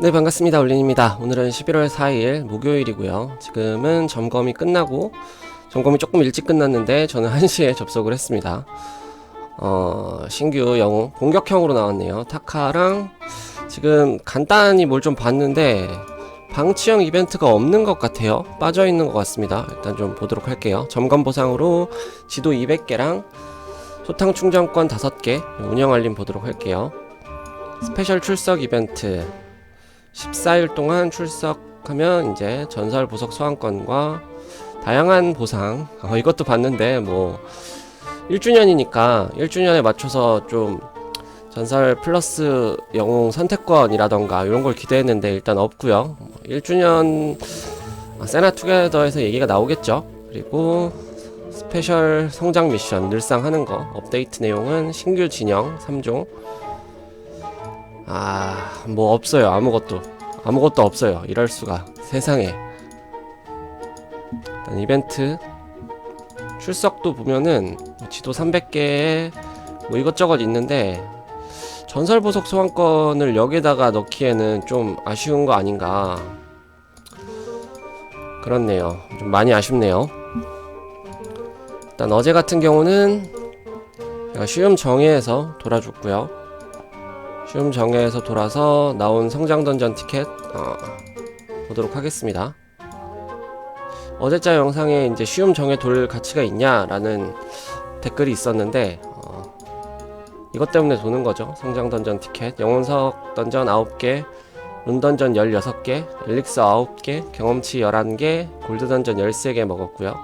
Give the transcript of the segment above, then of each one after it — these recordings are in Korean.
네 반갑습니다. 올린입니다. 오늘은 11월 4일 목요일이고요. 지금은 점검이 끝나고 점검이 조금 일찍 끝났는데 저는 1시에 접속을 했습니다. 어 신규 영웅 공격형으로 나왔네요. 타카랑 지금 간단히 뭘 좀 봤는데 방치형 이벤트가 없는 것 같아요. 빠져있는 것 같습니다. 일단 좀 보도록 할게요. 점검 보상으로 지도 200개랑 소탕 충전권 5개 운영 알림 보도록 할게요. 스페셜 출석 이벤트 14일 동안 출석하면 이제 전설 보석 소환권과 다양한 보상. 어, 이것도 봤는데 뭐 1주년이니까 1주년에 맞춰서 좀 전설 플러스 영웅 선택권이라던가 이런 걸 기대했는데 일단 없고요. 1주년 아, 세나 투게더에서 얘기가 나오겠죠. 그리고 스페셜 성장 미션 늘상 하는 거 업데이트 내용은 신규 진영 3종 아, 뭐 없어요. 아무것도. 아무것도 없어요. 이럴 수가. 세상에. 일단 이벤트 출석도 보면은 뭐 지도 300개에 뭐 이것저것 있는데 전설 보석 소환권을 여기다가 넣기에는 좀 아쉬운 거 아닌가. 그렇네요. 좀 많이 아쉽네요. 일단 어제 같은 경우는 쉬움 정예에서 돌아줬고요. 쉬움 정예에서 돌아서 나온 성장 던전 티켓 어, 보도록 하겠습니다. 어제자 영상에 이제 쉬움 정예 돌 가치가 있냐라는 댓글이 있었는데 어, 이것 때문에 도는 거죠. 성장 던전 티켓, 영혼석 던전 9개, 룬 던전 16개, 엘릭서 9개, 경험치 11개, 골드 던전 13개 먹었고요.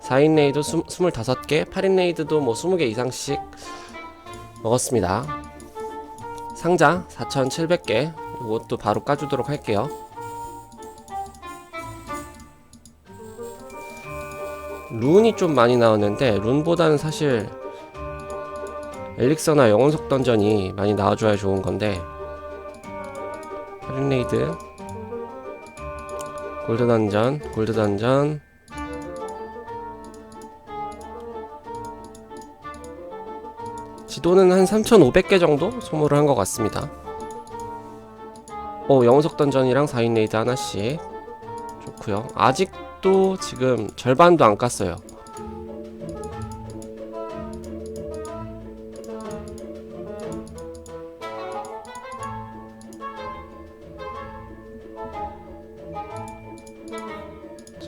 4인 레이드 25개, 8인 레이드도 뭐 20개 이상씩 먹었습니다. 상자 4,700개 이것도 바로 까주도록 할게요. 룬이 좀 많이 나왔는데 룬보다는 사실 엘릭서나 영혼석 던전이 많이 나와줘야 좋은 건데 할인레이드 골드 던전 골드 던전 지도는 한 3,500개 정도 소모를 한 것 같습니다. 어, 영석 던전이랑 4인 레이드 하나씩 좋고요. 아직도 지금 절반도 안 깠어요.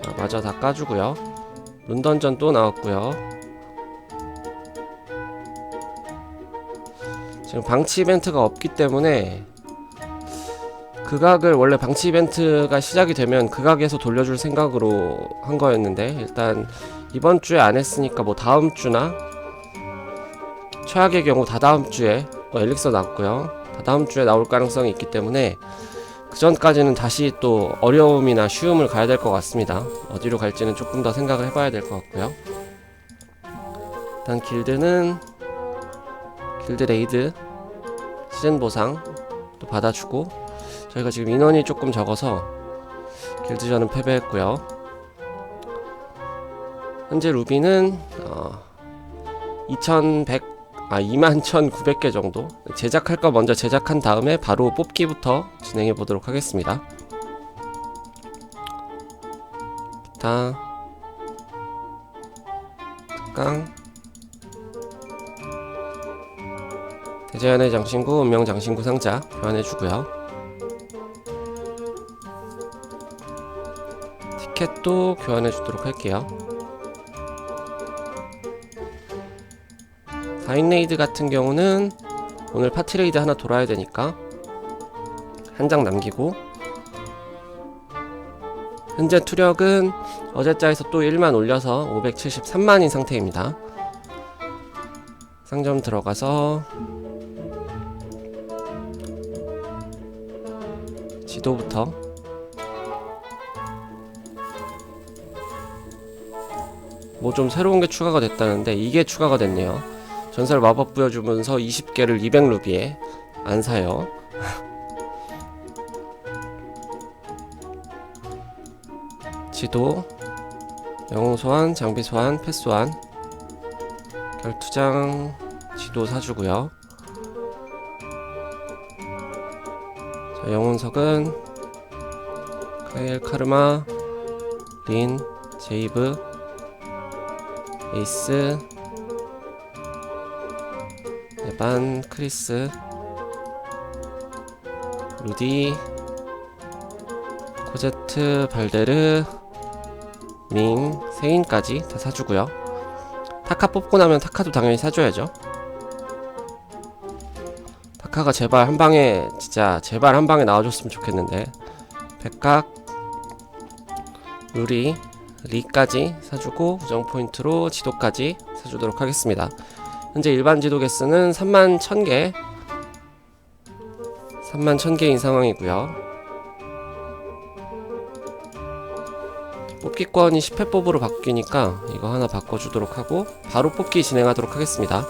자, 마저 다 까주고요. 룬던전 또 나왔고요. 지금 방치 이벤트가 없기 때문에 극악을 원래 방치 이벤트가 시작이 되면 극악에서 돌려줄 생각으로 한 거였는데 일단 이번 주에 안 했으니까 뭐 다음 주나 최악의 경우 다다음 주에 어, 엘릭서 나왔고요. 다다음 주에 나올 가능성이 있기 때문에 그 전까지는 다시 또 어려움이나 쉬움을 가야 될 것 같습니다. 어디로 갈지는 조금 더 생각을 해봐야 될 것 같고요. 일단 길드는 길드 레이드 시즌 보상 또 받아주고 저희가 지금 인원이 조금 적어서 길드전은 패배했고요. 현재 루비는 어, 2100, 아 21,900개 정도 제작할 거 먼저 제작한 다음에 바로 뽑기부터 진행해 보도록 하겠습니다. 기타 특강 제한의 장신구, 운명 장신구 상자 교환해주고요. 티켓도 교환해주도록 할게요. 4인 레이드 같은 경우는 오늘 파티 레이드 하나 돌아야 되니까 한 장 남기고 현재 투력은 어제자에서 또 1만 올려서 573만인 상태입니다. 상점 들어가서 지도부터. 뭐 좀 새로운 게 추가가 됐다는데 이게 추가가 됐네요. 전설 마법 부여주면서 20개를 200루비에 안 사요. 지도 영웅 소환, 장비 소환, 패스 소환 결투장 지도 사주고요 영혼석은 카일, 카르마, 린, 제이브, 에이스, 에반, 크리스, 루디, 코제트, 발데르, 밍, 세인까지 다 사주고요. 타카 뽑고 나면 타카도 당연히 사줘야죠. 타카가 제발 한 방에 진짜 제발 한 방에 나와줬으면 좋겠는데 백각, 루리, 리까지 사주고 우정 포인트로 지도까지 사주도록 하겠습니다. 현재 일반 지도 개수는 3만 1000개 3만 1000개인 상황이고요. 뽑기권이 10회 뽑으로 바뀌니까 이거 하나 바꿔주도록 하고 바로 뽑기 진행하도록 하겠습니다.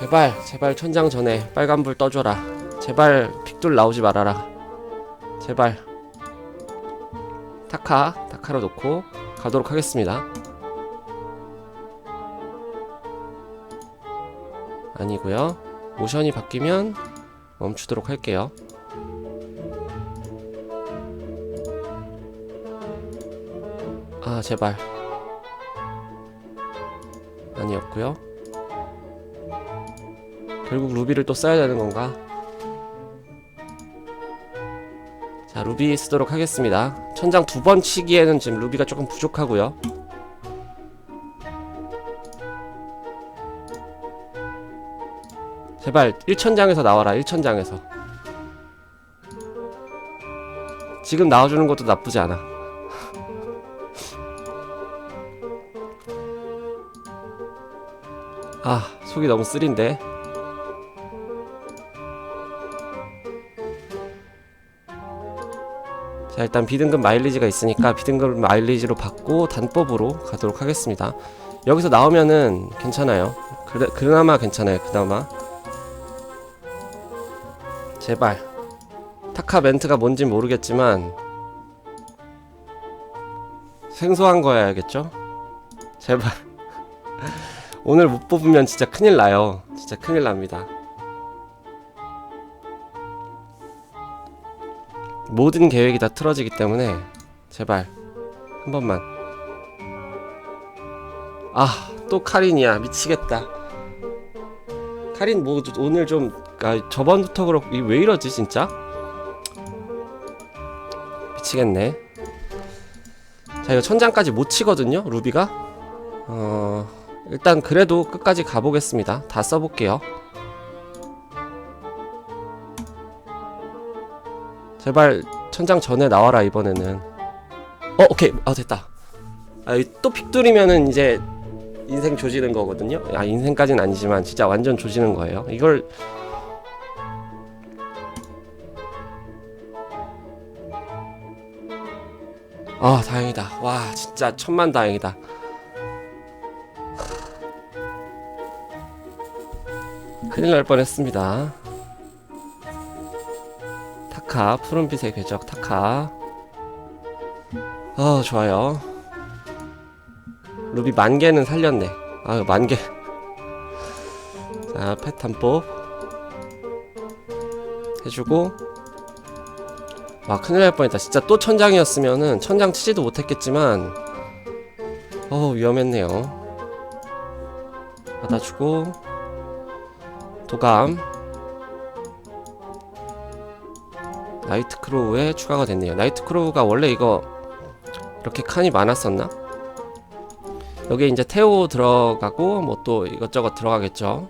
제발 제발 천장 전에 빨간불 떠줘라. 제발 픽돌 나오지 말아라. 제발 타카 타카로 놓고 가도록 하겠습니다. 아니고요. 모션이 바뀌면 멈추도록 할게요. 아 제발 아니었고요. 결국 루비를 또 써야 되는 건가? 자 루비 쓰도록 하겠습니다. 천장 두 번 치기에는 지금 루비가 조금 부족하고요. 제발 1천장에서 나와라 1천장에서 지금 나와주는 것도 나쁘지 않아 아 속이 너무 쓰린데 자 일단 비등급 마일리지가 있으니까 비등급 마일리지로 받고 단법으로 가도록 하겠습니다. 여기서 나오면은 괜찮아요. 그래, 그나마 괜찮아요 그나마. 제발. 타카 멘트가 뭔진 모르겠지만 생소한 거여야겠죠? 제발. 오늘 못 뽑으면 진짜 큰일 나요. 진짜 큰일 납니다 모든 계획이 다 틀어지기 때문에 제발 한 번만. 아 또 카린이야. 미치겠다. 카린 뭐 오늘 좀 아, 저번부터 그렇고 이왜 이러지 진짜? 미치겠네. 자 이거 천장까지 못 치거든요 루비가? 어 일단 그래도 끝까지 가보겠습니다. 다 써볼게요 제발 천장 전에 나와라 이번에는. 어 오케이. 아 됐다. 아, 이또 픽돌이면은 이제 인생 조지는 거거든요. 아 인생까지는 아니지만 진짜 완전 조지는 거예요. 이걸 아 다행이다. 와 진짜 천만 다행이다. 큰일 날 뻔했습니다 타카 푸른빛의 궤적 타카. 아 좋아요. 루비 만 개는 살렸네. 아 만개. 자 패탄법 해주고. 와 큰일 날 뻔했다. 진짜 또 천장이었으면은 천장 치지도 못했겠지만 어 위험했네요. 받아주고. 도감 나이트 크로우에 추가가 됐네요. 나이트 크로우가 원래 이거 이렇게 칸이 많았었나? 여기에 이제 태오 들어가고 뭐 또 이것저것 들어가겠죠.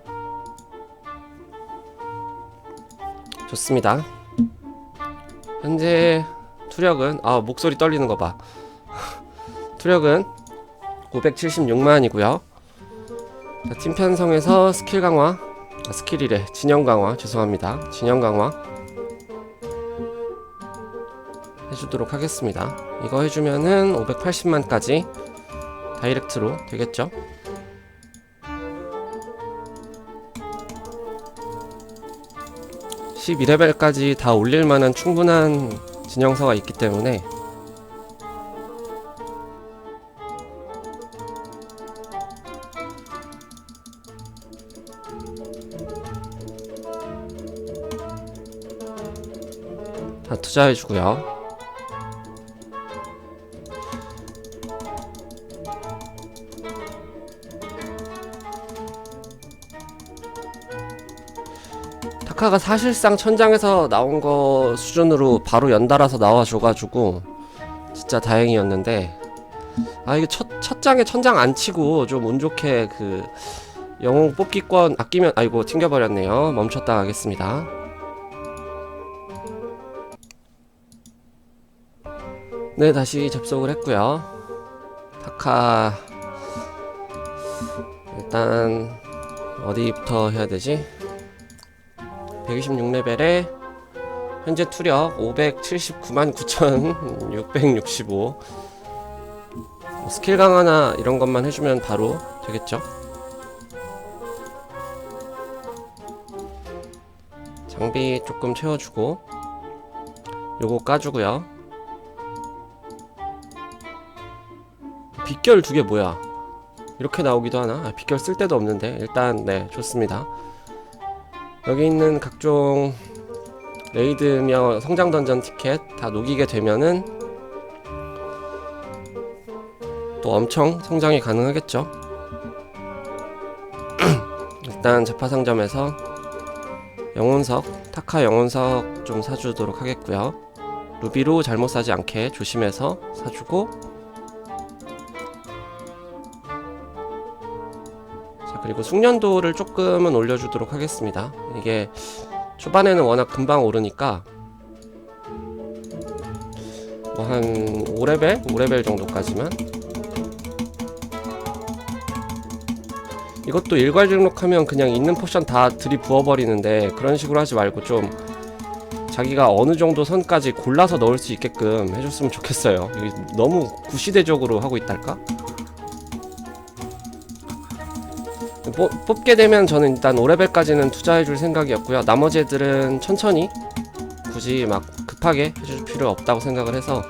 좋습니다. 현재 투력은 아 목소리 떨리는 거봐. 투력은 576만이고요. 자, 팀 편성에서 스킬 강화 아, 스킬이래. 진영 강화. 죄송합니다. 진영 강화 해주도록 하겠습니다 이거 해주면은 580만까지 다이렉트로 되겠죠 12레벨까지 다 올릴 만한 충분한 진영서가 있기 때문에 다 투자해주고요. 타카가 사실상 천장에서 나온 거 수준으로 바로 연달아서 나와줘가지고 진짜 다행이었는데 아 이게 첫, 첫 장에 천장 안 치고 좀 운 좋게 그 영웅 뽑기권 아끼면 아이고 튕겨버렸네요. 멈췄다 가겠습니다. 네 다시 접속을 했고요. 타카 일단 어디부터 해야 되지 126레벨에 현재 투력 579만 9,665뭐 스킬 강화나 이런 것만 해주면 바로 되겠죠? 장비 조금 채워주고 요거 까주고요. 빗결 두 개 뭐야? 이렇게 나오기도 하나? 아, 빗결 쓸 데도 없는데. 일단 네 좋습니다 여기 있는 각종 레이드며 성장 던전 티켓 다 녹이게 되면은 또 엄청 성장이 가능하겠죠. 일단 재파 상점에서 영혼석, 타카 영혼석 좀 사주도록 하겠고요. 루비로 잘못 사지 않게 조심해서 사주고 그리고 숙련도를 조금은 올려주도록 하겠습니다. 이게 초반에는 워낙 금방 오르니까 뭐 한 5레벨? 5레벨 정도까지만 이것도 일괄 등록하면 그냥 있는 포션 다 들이부어버리는데 그런 식으로 하지 말고 좀 자기가 어느 정도 선까지 골라서 넣을 수 있게끔 해줬으면 좋겠어요. 너무 구시대적으로 하고 있달까? 뽑, 뽑게 되면 저는 일단 5레벨까지는 투자해줄 생각이었고요. 나머지 애들은 천천히 굳이 막 급하게 해줄 필요 없다고 생각을 해서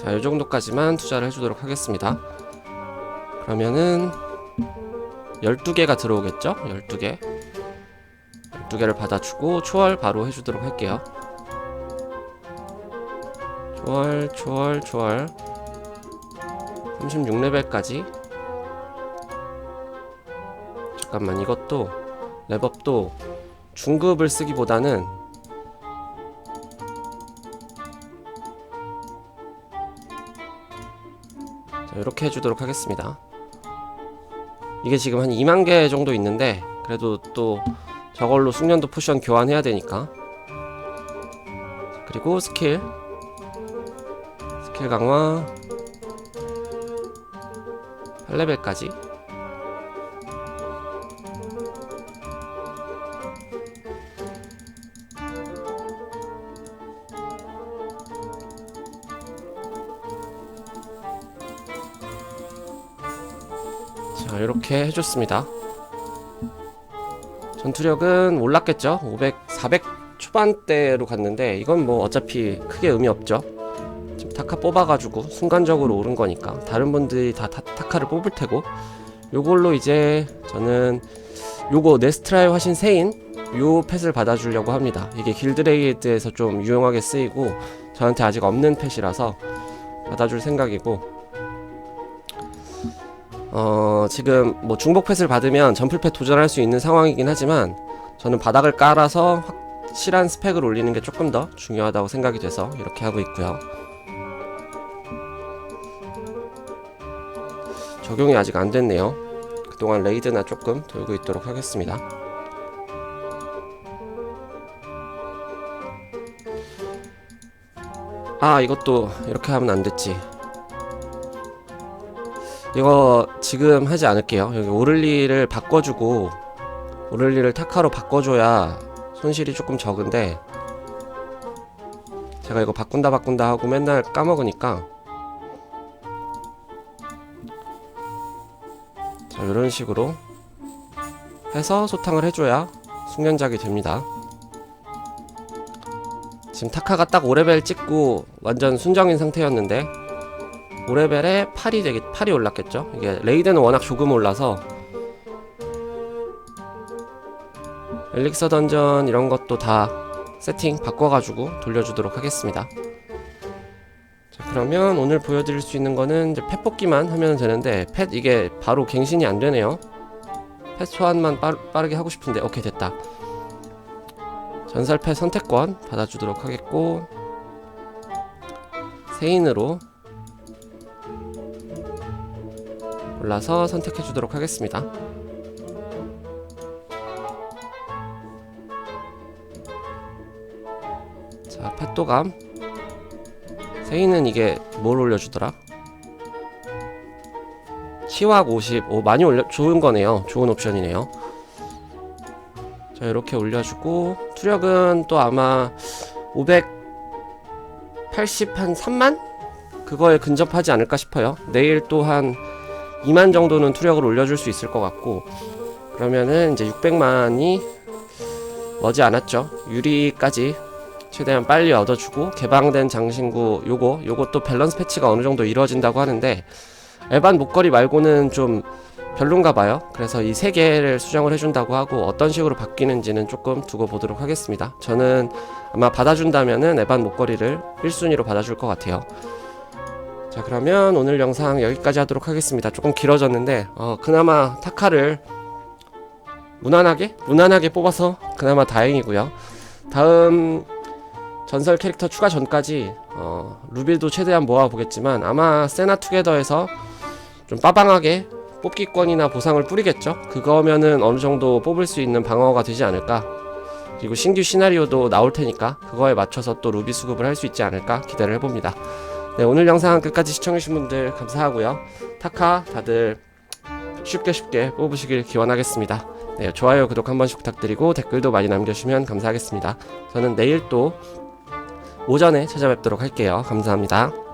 자, 요 정도까지만 투자를 해주도록 하겠습니다. 그러면은 12개가 들어오겠죠? 12개 12개를 받아주고 초월 바로 해주도록 할게요. 초월, 초월, 초월 36레벨까지? 잠깐만 이것도 랩업도 중급을 쓰기보다는 자, 이렇게 해주도록 하겠습니다. 이게 지금 한 2만 개 정도 있는데 그래도 또 저걸로 숙련도 포션 교환해야 되니까. 그리고 스킬. 스킬 강화 8레벨까지. 자 이렇게 해줬습니다. 전투력은 올랐겠죠? 500, 400 초반대로 갔는데 이건 뭐 어차피 크게 의미 없죠 타카 뽑아가지고 순간적으로 오른 거니까 다른 분들이 다 타, 타카를 뽑을 테고 요걸로 이제 저는 요거 네스트라의 화신 세인 요 펫을 받아주려고 합니다. 이게 길드레이드에서 좀 유용하게 쓰이고 저한테 아직 없는 펫이라서 받아줄 생각이고 어 지금 뭐 중복 펫을 받으면 점플 펫 도전할 수 있는 상황이긴 하지만 저는 바닥을 깔아서 확실한 스펙을 올리는 게 조금 더 중요하다고 생각이 돼서 이렇게 하고 있고요 적용이 아직 안 됐네요. 그동안 레이드나 조금 돌고 있도록 하겠습니다. 아, 이것도 이렇게 하면 안 됐지. 이거 지금 하지 않을게요. 여기 오를리를 바꿔주고 오를리를 타카로 바꿔줘야 손실이 조금 적은데 제가 이거 바꾼다 바꾼다 하고 맨날 까먹으니까 자, 이런 식으로 해서 소탕을 해줘야 숙련작이 됩니다. 지금 타카가 딱 5레벨 찍고 완전 순정인 상태였는데 5레벨에 8이 되겠 8이 올랐겠죠? 이게 레이드는 워낙 조금 올라서 엘릭서 던전 이런 것도 다 세팅 바꿔가지고 돌려주도록 하겠습니다. 자, 그러면 오늘 보여드릴 수 있는 거는 이제 펫 뽑기만 하면 되는데 펫 이게 바로 갱신이 안 되네요. 펫 소환만 빠르, 빠르게 하고 싶은데 오케이 됐다. 전설 펫 선택권 받아주도록 하겠고 세인으로 골라서 선택해 주도록 하겠습니다. 자, 펫도감. 세인은 이게 뭘 올려주더라? 치확 50. 오, 많이 올려, 좋은 거네요. 좋은 옵션이네요. 자, 이렇게 올려주고, 투력은 또 아마 580, 한 3만? 그거에 근접하지 않을까 싶어요. 내일 또 한 2만 정도는 투력을 올려줄 수 있을 것 같고, 그러면은 이제 600만이 머지 않았죠. 유리까지 최대한 빨리 얻어주고 개방된 장신구 요거 요것도 밸런스 패치가 어느 정도 이루어진다고 하는데 에반 목걸이 말고는 좀 별론가 봐요. 그래서 이 세 개를 수정을 해준다고 하고 어떤 식으로 바뀌는지는 조금 두고 보도록 하겠습니다. 저는 아마 받아준다면은 에반 목걸이를 1순위로 받아줄 것 같아요. 자 그러면 오늘 영상 여기까지 하도록 하겠습니다. 조금 길어졌는데 어, 그나마 타카를 무난하게 무난하게 뽑아서 그나마 다행이고요. 다음 전설 캐릭터 추가 전까지 어, 루빌도 최대한 모아보겠지만 아마 세나 투게더에서 좀 빠방하게 뽑기권이나 보상을 뿌리겠죠. 그거면은 어느 정도 뽑을 수 있는 방어가 되지 않을까. 그리고 신규 시나리오도 나올 테니까 그거에 맞춰서 또 루비 수급을 할 수 있지 않을까 기대를 해봅니다. 네, 오늘 영상 끝까지 시청해주신 분들 감사하고요. 타카 다들 쉽게 쉽게 뽑으시길 기원하겠습니다. 네, 좋아요, 구독 한 번씩 부탁드리고 댓글도 많이 남겨주시면 감사하겠습니다. 저는 내일 또 오전에 찾아뵙도록 할게요. 감사합니다.